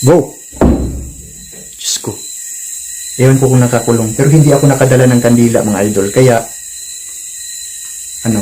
Go! Diyos ko. Ewan ko kung nakakulong. Pero hindi ako nakadala ng kandila mga idol. Kaya, ano,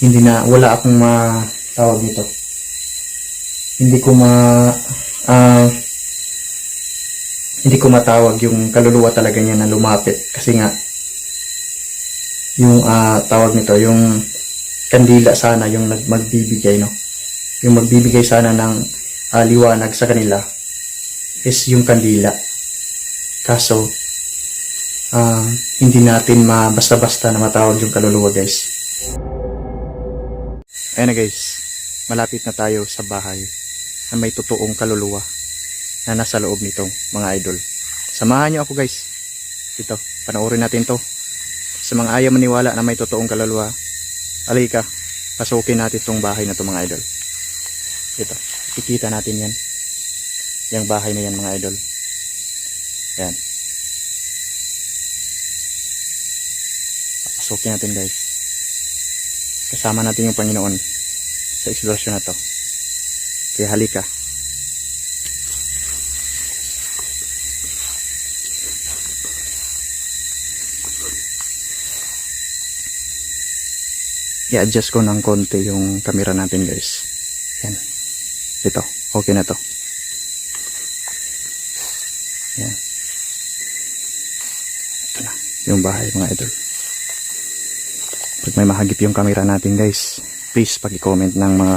hindi na, wala akong ma, tawag dito. Hindi ko ma, ah, hindi ko matawag yung kaluluwa talaga niya na lumapit. Kasi nga, yung ah, tawag nito, yung kandila sana yung magbibigay, no? Yung magbibigay sana ng ah, liwanag sa kanila is yung kandila. Kaso, ah, hindi natin ma basta-basta na matawag yung kaluluwa, guys. Ayan na guys, malapit na tayo sa bahay na may totoong kaluluwa na nasa loob nitong mga idol. Samahan nyo ako guys. Ito, panoorin natin to. Sa mga ayaw maniwala na may totoong kaluluwa, alika, pasukin natin tong bahay na to mga idol. Ito, kikita natin yan. Yung bahay na yan mga idol. Yan. Pasukin natin guys. Kasama natin yung Panginoon sa eksplorasyon na to. Kaya halika. i-adjust ko ng konti yung camera natin guys. Ito. Okay na to. Yan. Ito na. Yung bahay mga idol. Pag may mahagip yung camera natin guys, please pag-comment ng mga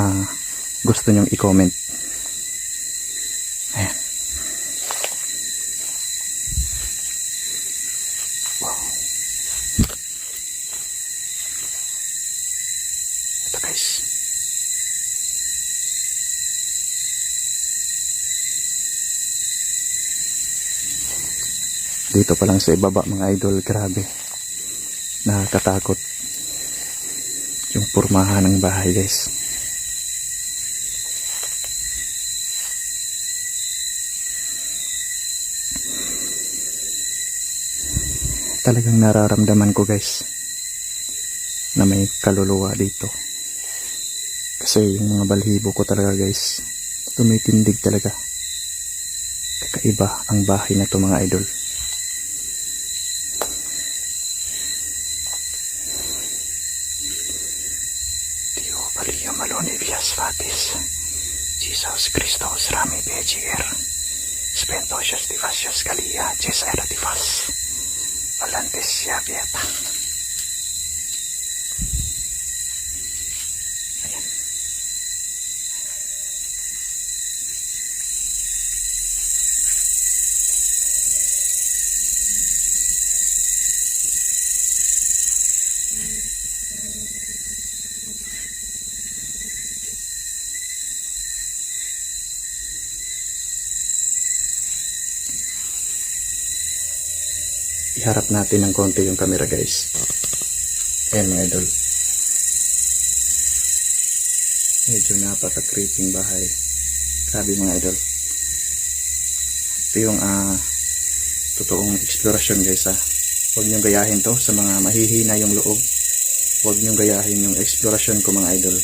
ah, gusto nyong i-comment. Dito pa lang sa ibaba mga idol, grabe. Nakakatakot. Yung purmahan ng bahay guys. Talagang nararamdaman ko guys na may kaluluwa dito. Kasi yung mga balhibo ko talaga guys, tumitindig talaga. Kakaiba ang bahay na to mga idol. Φίλιου Μαλούνε Βιά Φάτις, Κύσους Κριστός Ράμι Πέτσικερ, Σπεντόσιας Τιφάσιας Καλία, Κύσους Αιρατιφάσιας Παλαιάτις Σιά Πιέτα. Iharap natin ng konti yung camera guys. Ayan mga idol. Medyo napaka-creeping bahay. Grabe mga idol. Ito yung ah, totoong explorasyon guys ha. Huwag niyong gayahin to sa mga mahihina yung loob. Huwag niyong gayahin yung explorasyon ko mga idol.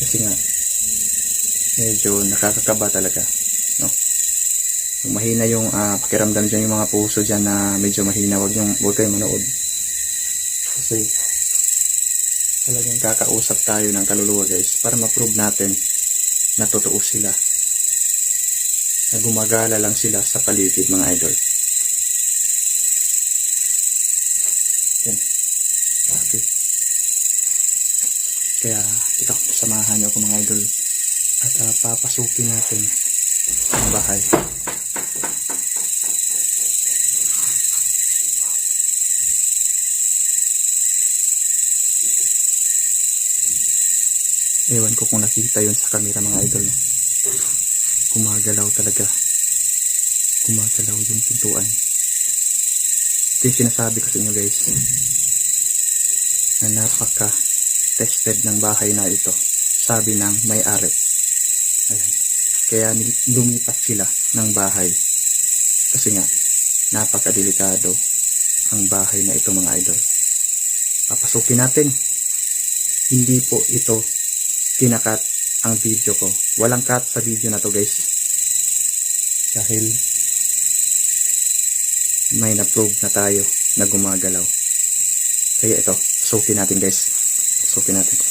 Kasi nga, medyo nakakakaba talaga. No? Yung mahina yung ah, pakiramdam dyan, yung mga puso dyan na medyo mahina, wag, yung, wag kayong manood. Kasi talagang kakausap tayo ng kaluluwa guys para ma-prove natin na totoo sila. Na gumagala lang sila sa paligid mga idol. Yan. Okay. Kaya ito, samahan niyo ako mga idol at ah, papasukin natin ang bahay. Ewan ko kung nakita yun sa camera mga idol. No? Gumagalaw talaga. Gumagalaw yung pintuan. Ito yung sinasabi ko sa inyo guys. Na napaka tested ng bahay na ito. Sabi ng may-ari. Ayan. Kaya lumipat sila ng bahay. Kasi nga, napakadelikado ang bahay na ito mga idol. Papasukin natin. Hindi po ito tinakat ang video ko. Walang cut sa video na to guys. Dahil may na-prove na tayo na gumagalaw. Kaya ito, sukin natin guys. Sukin natin.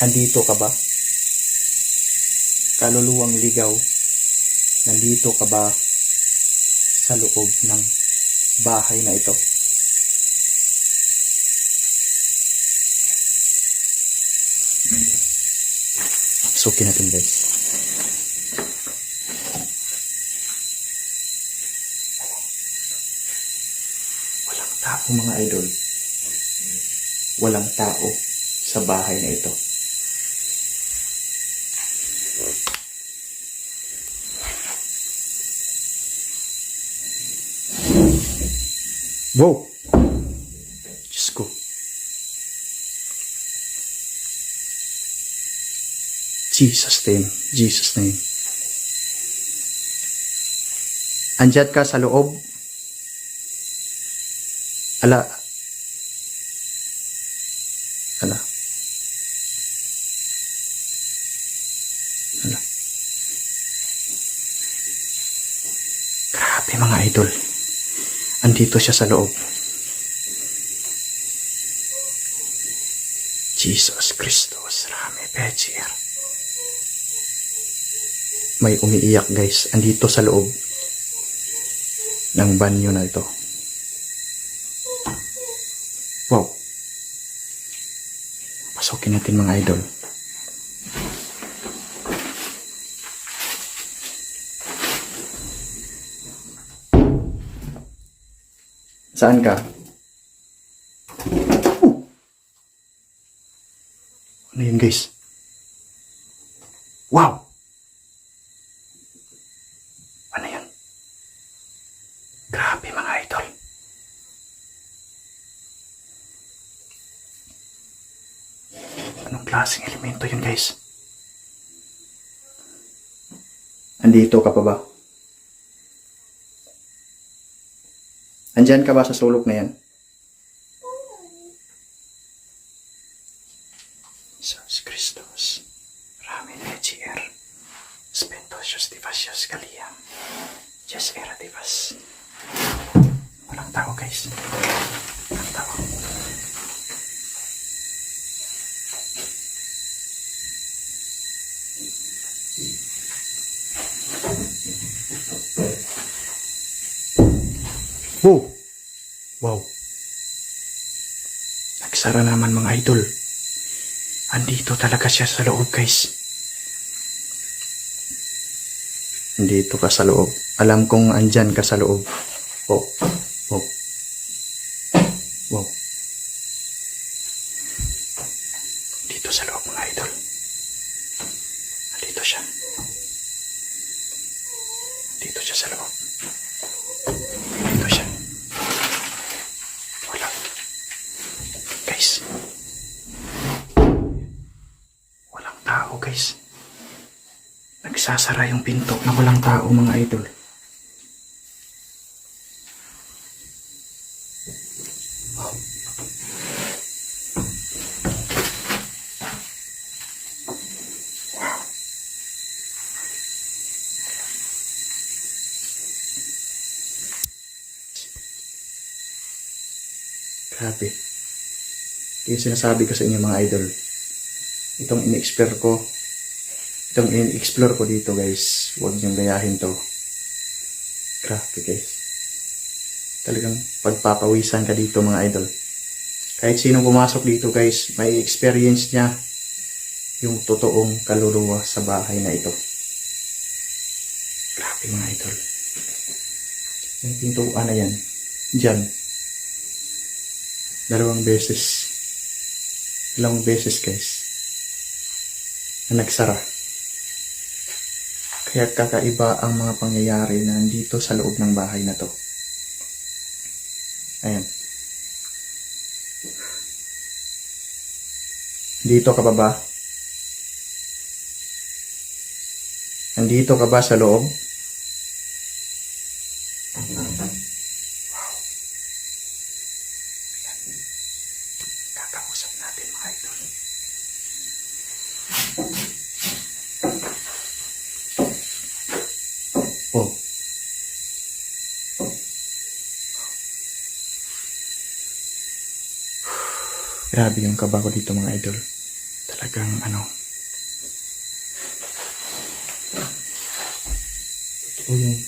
Andito ka ba? Kaluluwang ligaw, nandito ka ba sa loob ng bahay na ito? Sukin natin guys. Tao mga idol. Walang tao sa bahay na ito. Wow! Diyos ko. Jesus name. Jesus name. Andiyan ka sa loob. Ala. Ala. Ala. Grabe mga idol. Andito siya sa loob. Jesus Christos, Rame Pechier. May umiiyak guys. Andito sa loob ng banyo na ito. Wow. Pasukin natin mga idol. Saan ka? Oh! Ano yun guys? Wow! Ano yun? Grabe mga idol. Anong klaseng elemento yun guys? Andito ka pa ba? Andyan ka ba sa sulok na yan? Jesus Christus. Rami Legier. Spentosios divasios Galiam. Yes, era divas. Walang tao guys. Walang tao. Wow! Wow! Nagsara naman mga idol. Andito talaga siya sa loob guys. Andito ka sa loob. Alam kong andyan ka sa loob. Oh. Wow. Wow. Dito sa loob mga idol. Andito siya. Dito siya sa loob. Dito siya. Wala. Guys. Walang tao guys. Nagsasara yung pinto na walang tao mga idol. Wow. Wow. Grabe. Yung sinasabi ko sa inyo mga idol. Itong in-explore ko. Itong in-explore ko dito guys. Huwag niyong gayahin to. Grabe guys. Talagang pagpapawisan ka dito mga idol. Kahit sino pumasok dito guys, may experience niya yung totoong kaluluwa sa bahay na ito. Grabe mga idol. Yung pintuan na yan. Diyan. Dalawang beses. Dalawang beses guys. Na nagsara. Kaya kakaiba ang mga pangyayari na nandito sa loob ng bahay na to. Ayan. Dito ka ba ba? Nandito ka ba sa loob? Grabe yung kaba ko dito mga idol. Talagang ano. Totoo yung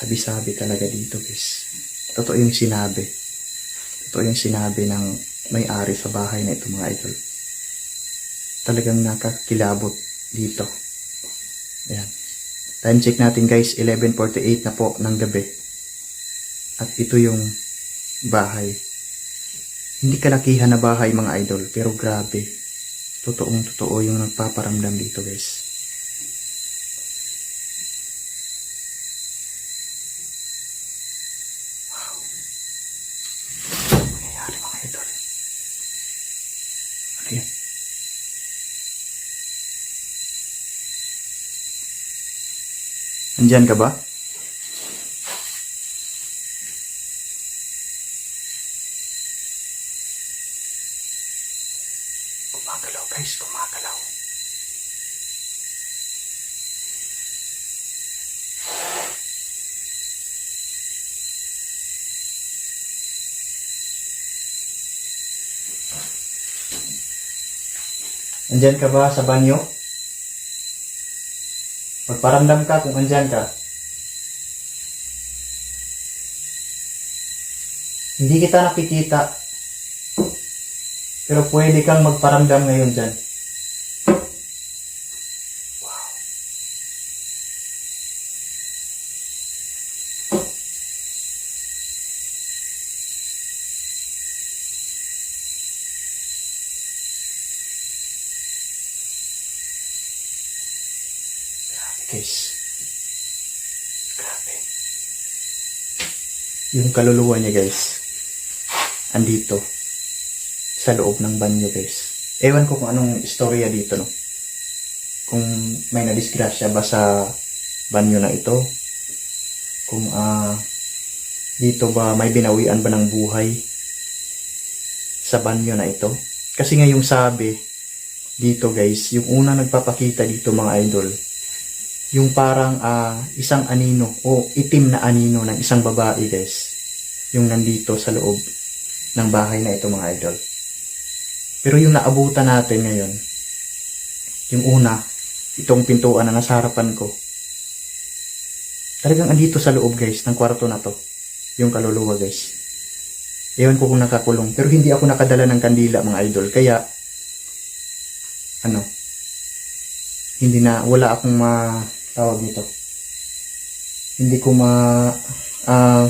sabi-sabi talaga dito guys. Totoo yung sinabi. Totoo yung sinabi ng may-ari sa bahay na ito mga idol. Talagang nakakilabot dito. Ayan. Time check natin guys, 11.48 na po ng gabi. At ito yung bahay. Hindi kalakihan na bahay mga idol, pero grabe. Totoong totoo yung nagpaparamdam dito guys. Wow. Nangyayari mga idol? Ano yan? Andyan ka ba? Andyan ka ba sa banyo? Magparamdam ka kung andyan ka. Hindi kita nakikita. Pero pwede kang magparamdam ngayon dyan. Guys. Grabe. Yung kaluluwa niya guys. Andito sa loob ng banyo guys. Ewan ko kung anong istorya dito no. Kung may nadisgrasya ba sa banyo na ito. Kung ah dito ba may binawian ba ng buhay sa banyo na ito. Kasi nga yung sabi dito guys, yung una nagpapakita dito mga idol, yung parang ah, isang anino o itim na anino ng isang babae guys. Yung nandito sa loob ng bahay na ito mga idol. Pero yung naabutan natin ngayon, yung una, itong pintuan na nasa harapan ko, talagang andito sa loob guys, ng kwarto na to. Yung kaluluwa guys. Ewan ko kung nakakulong, pero hindi ako nakadala ng kandila mga idol. Kaya, ano, hindi na, wala akong ma, tawag nito. Hindi ko ma, ah,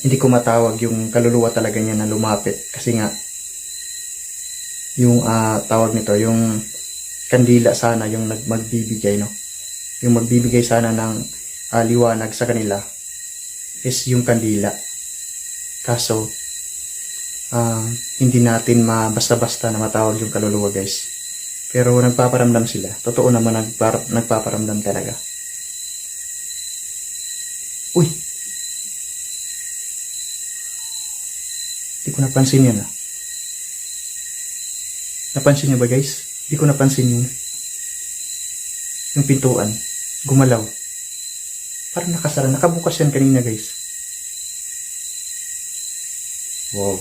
hindi ko matawag yung kaluluwa talaga niya na lumapit. Kasi nga, yung ah, tawag nito, yung kandila sana yung magbibigay, no? Yung magbibigay sana ng ah, liwanag sa kanila is yung kandila. Kaso, ah, hindi natin ma basta-basta na matawag yung kaluluwa, guys. Pero nagpaparamdam sila. Totoo naman nagpar nagpaparamdam talaga. Uy! Hindi ko napansin yan, ah. Napansin niyo ba guys? Hindi ko napansin yun. Yung pintuan. Gumalaw. Parang nakasara. Nakabukas yan kanina guys. Wow.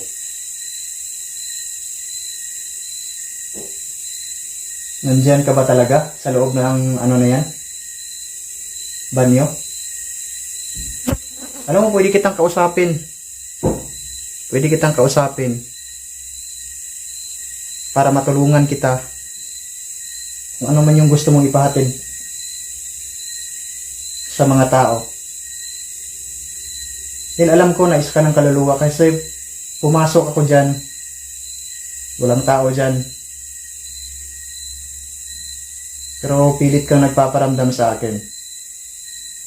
Nandyan ka ba talaga? Sa loob ng ano na yan? Banyo? Alam mo, pwede kitang kausapin. Pwede kitang kausapin para matulungan kita kung ano man yung gusto mong ipahatid sa mga tao. Then alam ko na isa ka ng kaluluwa kasi pumasok ako dyan. Walang tao dyan. Pero pilit kang nagpaparamdam sa akin.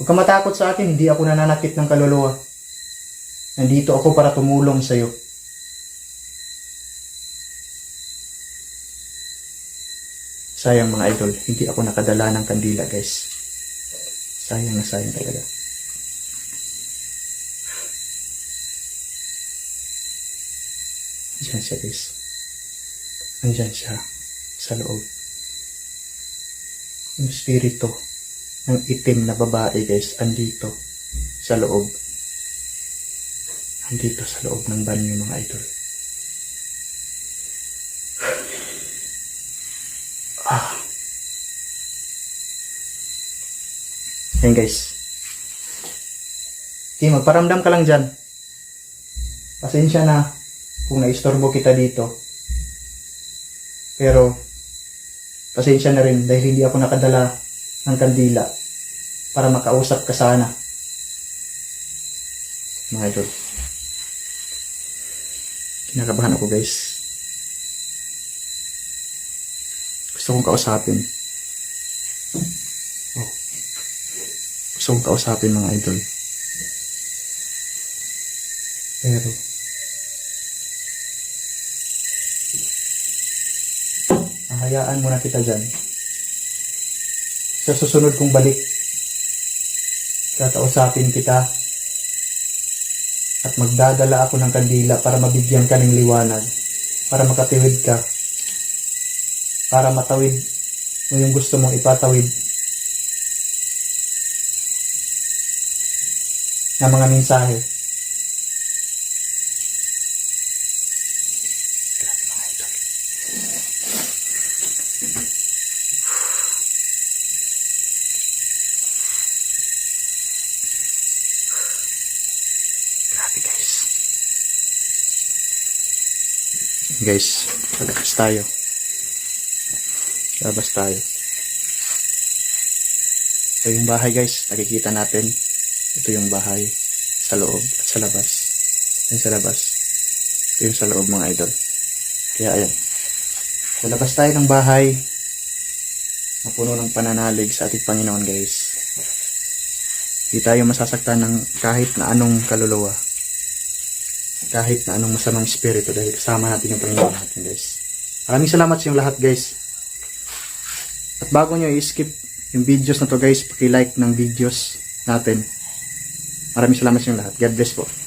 Huwag ka matakot sa akin, hindi ako nananakit ng kaluluwa. Nandito ako para tumulong sa'yo. Sayang mga idol, hindi ako nakadala ng kandila guys. Sayang na sayang talaga. Diyan siya guys. Andyan siya sa loob. Yung spirito ng itim na babae guys, andito sa loob. Andito sa loob ng banyo mga idol. Ah. Yan guys. Okay, magparamdam ka lang dyan. Pasensya na kung naistorbo kita dito. Pero, pasensya na rin dahil hindi ako nakadala ng kandila para makausap ka sana. Mga idol. Kinakabahan ako guys. Gusto kong kausapin. Oh. Gusto kong kausapin mga idol. Pero, Hayaan mo na kita dyan. Sa susunod kong balik, kakausapin kita at magdadala ako ng kandila para mabigyan ka ng liwanag, para makatiwid ka, para matawid mo yung gusto mong ipatawid na mga mensahe. Grabe mga idol. Grabe guys. Guys, lalabas tayo. Lalabas tayo. Ito yung bahay guys. Nakikita natin. Ito yung bahay sa loob at sa labas. Yan sa labas. Ito yung sa loob mga idol. Kaya ayan. Sa labas tayo ng bahay. Napuno ng pananalig sa ating Panginoon guys. Hindi tayo masasaktan ng kahit na anong kaluluwa. Kahit na anong masamang espiritu dahil kasama natin yung Panginoon natin guys. Maraming salamat sa inyong lahat guys. At bago nyo i-skip yung videos na to guys, paki-like ng videos natin. Maraming salamat sa inyong lahat. God bless po.